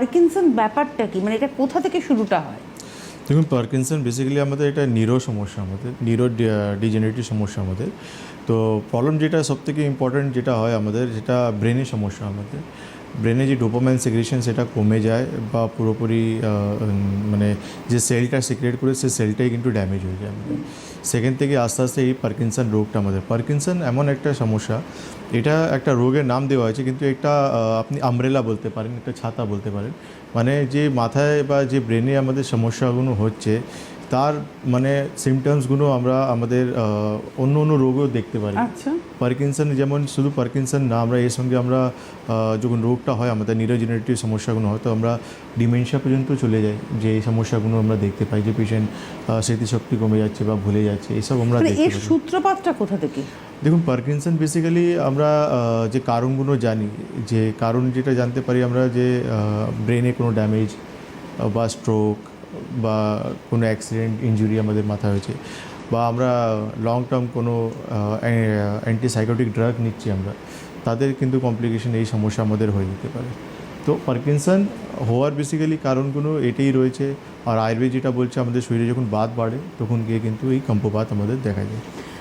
Parkinson ব্যাপারটা কি? মানে এটা কোথা থেকে শুরুটা হয়? দেখুন, পার্কিনসন বেসিক্যালি আমাদের এটা নিরো সমস্যা আমাদের, নিরো ডিজেনারেটিভ সমস্যা আমাদের। তো প্রবলেম যেটা সবথেকে ইম্পর্ট্যান্ট যেটা হয় আমাদের যেটা ব্রেনের সমস্যা আমাদের। ব্রেনে যে ডোপামাইন সিক্রেশন সেটা কমে যায় বা পুরোপুরি মানে যে সেলটা সিক্রেট করে সেই সেলটাই কিন্তু ড্যামেজ হয়ে যায়। আমাদের সেখান থেকে আস্তে আস্তে এই পার্কিনসন রোগটা আমাদের। পার্কিনসন এমন একটা সমস্যা, এটা একটা রোগের নাম দেওয়া হয়েছে, কিন্তু একটা আপনি আমরেলা বলতে পারেন, একটা ছাতা বলতে পারেন। মানে যে মাথায় বা যে ব্রেনে আমাদের সমস্যাগুলো হচ্ছে তার মানে সিমটমসগুলো আমরা আমাদের অন্য অন্য রোগেও দেখতে পারি। আচ্ছা। পার্কিনসন যেমন শুধু পার্কিনসন না আমরা এর সঙ্গে আমরা যখন রোগটা হয় আমাদের নিউরোজেনারেটিভ সমস্যাগুলো হয়তো আমরা ডিমেনশিয়া পর্যন্ত চলে যাই। যে এই সমস্যাগুলো আমরা দেখতে পাই যে পেশেন্ট স্মৃতিশক্তি কমে যাচ্ছে বা ভুলে যাচ্ছে এইসব আমরা মানে এর সূত্রপাতটা কোথা থেকে? দেখুন পার্কিনসন বেসিক্যালি আমরা যে কারণগুলো জানি যে কারণ যেটা জানতে পারি আমরা যে ব্রেনে কোনো ড্যামেজ বা স্ট্রোক বা কোনো অ্যাক্সিডেন্ট ইঞ্জুরি আমাদের মাথা হয়েছে। বা আমরা লং টার্ম কোনো অ্যান্টিসাইকোটিক ড্রাগ নিচ্ছি আমরা, তাদের কিন্তু কমপ্লিকেশন এই সমস্যা আমাদের হয়ে যেতে পারে। তো পার্কিনসন হওয়ার বেসিক্যালি কারণগুলো এটাই রয়েছে। আর আয়ুর্বেদ যেটা বলছে, আমাদের শরীরে যখন বাদ বাড়ে, তখন গিয়ে কিন্তু এই কম্পপাত আমাদের দেখা যায়।